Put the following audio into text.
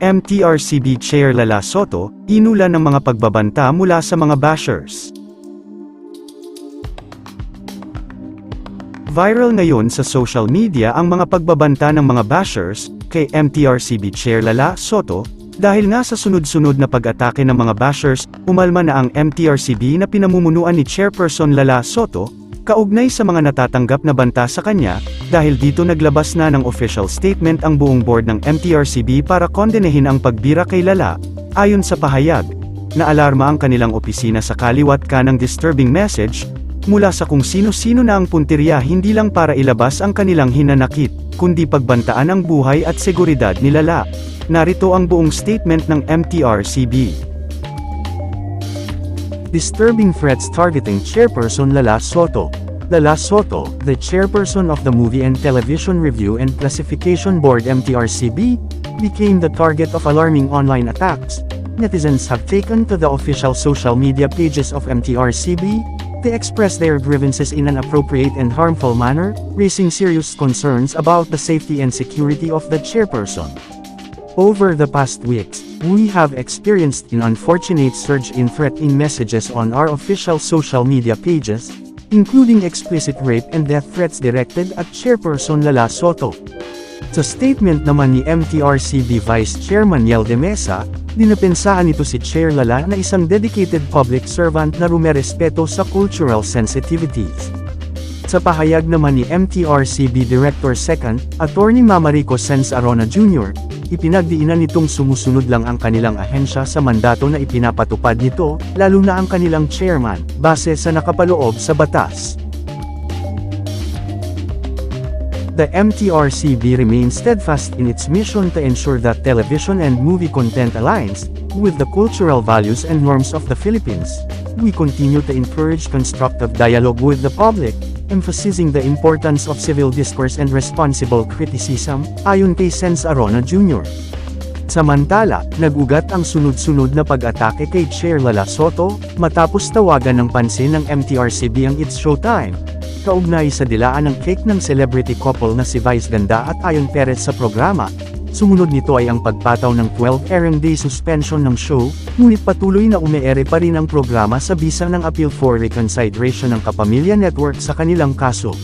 MTRCB Chair Lala Soto, inula ng mga pagbabanta mula sa mga bashers. Viral ngayon sa social media ang mga pagbabanta ng mga bashers kay MTRCB Chair Lala Soto, dahil nga sa sunod-sunod na pag-atake ng mga bashers, umalma na ang MTRCB na pinamumunuan ni Chairperson Lala Soto, kaugnay sa mga natatanggap na banta sa kanya, dahil dito naglabas na ng official statement ang buong board ng MTRCB para kondenehin ang pagbira kay Lala, ayon sa pahayag, na alarma ang kanilang opisina sa kaliwat ka ng disturbing message, mula sa kung sino-sino na ang punteriya hindi lang para ilabas ang kanilang hinanakit, kundi pagbantaan ang buhay at seguridad ni Lala. Narito ang buong statement ng MTRCB. Disturbing threats targeting Chairperson Lala Soto. Lala Soto, the chairperson of the Movie and Television Review and Classification Board MTRCB, became the target of alarming online attacks. Netizens have taken to the official social media pages of MTRCB to express their grievances in an appropriate and harmful manner, raising serious concerns about the safety and security of the chairperson. Over the past weeks, we have experienced an unfortunate surge in threatening messages on our official social media pages, including explicit rape and death threats directed at Chairperson Lala Soto. Sa statement naman ni MTRCB Vice Chairman Yel de Mesa, dinapensahan nito si Chair Lala na isang dedicated public servant na rumerespeto sa cultural sensitivities. Sa pahayag naman ni MTRCB Director 2nd, Attorney Mamarico Senz Arona Jr., ipinagdiinan nitong sumusunod lang ang kanilang ahensya sa mandato na ipinapatupad nito, lalo na ang kanilang chairman, base sa nakapaloob sa batas. The MTRCB remains steadfast in its mission to ensure that television and movie content aligns with the cultural values and norms of the Philippines. We continue to encourage constructive dialogue with the public, emphasizing the importance of civil discourse and responsible criticism, ayon kay Senz Arona Jr. Samantala, nagugat ang sunod-sunod na pag-atake kay Chair Lala Soto, matapos tawagan ng pansin ng MTRCB ang It's Showtime. Kaugnay sa dilaan ng cake ng celebrity couple na si Vice Ganda at Ayon Perez sa programa, sumunod nito ay ang pagpataw ng 12 airing day suspension ng show, ngunit patuloy na umeere pa rin ang programa sa bisa ng Appeal for Reconsideration ng Kapamilya Network sa kanilang kaso.